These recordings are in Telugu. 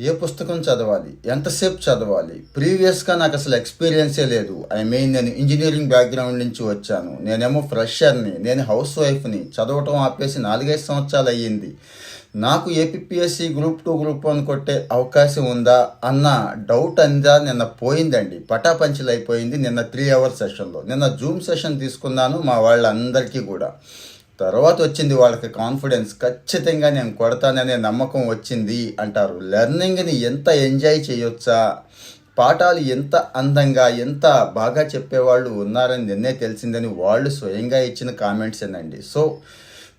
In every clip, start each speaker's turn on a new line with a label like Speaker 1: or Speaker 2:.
Speaker 1: ఏ పుస్తకం చదవాలి? ఎంతసేపు చదవాలి? ప్రీవియస్గా నాకు అసలు ఎక్స్పీరియన్సే లేదు. ఐ మీన్ నేను ఇంజనీరింగ్ బ్యాక్గ్రౌండ్ నుంచి వచ్చాను. నేనేమో ఫ్రెషర్ని నేను హౌస్ వైఫ్ని చదవటం ఆపేసి నాలుగైదు సంవత్సరాలు అయ్యింది. నాకు APSC group two group one కొట్టే అవకాశం ఉందా అన్న డౌట్ అందా నిన్న పోయిందండి. పటాపంచలు అయిపోయింది నిన్న త్రీ అవర్స్ సెషన్లో నిన్న జూమ్ సెషన్ తీసుకున్నాను మా వాళ్ళందరికీ కూడా. తర్వాత వచ్చింది వాళ్ళకి కాన్ఫిడెన్స్ ఖచ్చితంగా నేను కొడతాననే నమ్మకం వచ్చింది అంటారు. లెర్నింగ్ని ఎంత ఎంజాయ్ చేయొచ్చా? పాఠాలు ఎంత అందంగా ఎంత బాగా చెప్పేవాళ్ళు ఉన్నారని నిన్నే తెలిసిందని వాళ్ళు స్వయంగా ఇచ్చిన కామెంట్స్ ఏనండి. సో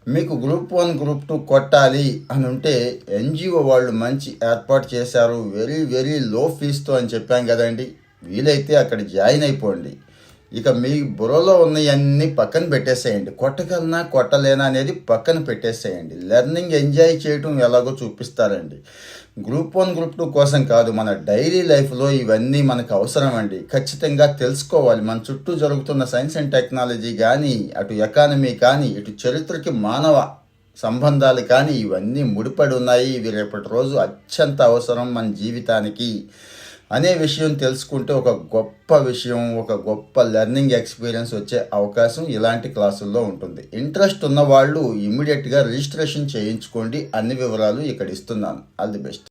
Speaker 1: మీకు గ్రూప్ వన్ గ్రూప్ టూ కొట్టాలి అని ఉంటే ఎన్జిఓ వాళ్ళు మంచి ఏర్పాటు చేశారు. వెరీ వెరీ లో ఫీజుతో అని చెప్పాం కదండి. వీలైతే అక్కడ జాయిన్ అయిపోండి. ఇక మీ బుర్రలో ఉన్నవన్నీ పక్కన పెట్టేసేయండి. కొట్టగలనా కొట్టలేనా అనేది పక్కన పెట్టేసేయండి. లెర్నింగ్ ఎంజాయ్ చేయటం ఎలాగో చూపిస్తారండి. గ్రూప్ వన్ గ్రూప్ టూ కోసం కాదు మన డైలీ లైఫ్లో ఇవన్నీ మనకు అవసరం అండి ఖచ్చితంగా తెలుసుకోవాలి. మన చుట్టూ జరుగుతున్న సైన్స్ అండ్ టెక్నాలజీ కానీ అటు ఎకానమీ కానీ ఇటు చరిత్రకి మానవ సంబంధాలు కానీ ఇవన్నీ ముడిపడి ఉన్నాయి. ఇవి రేపటి రోజు అత్యంత అవసరం మన జీవితానికి. అనే విషయం తెలుసుకుంటే ఒక గొప్ప విషయం ఒక గొప్ప లెర్నింగ్ ఎక్స్పీరియన్స్ వచ్చే అవకాశం ఇలాంటి క్లాసుల్లో ఉంటుంది. ఇంట్రెస్ట్ ఉన్న వాళ్ళు ఇమీడియట్గా రిజిస్ట్రేషన్ చేయించుకోండి అన్ని వివరాలు ఇక్కడ ఇస్తున్నాను. All the best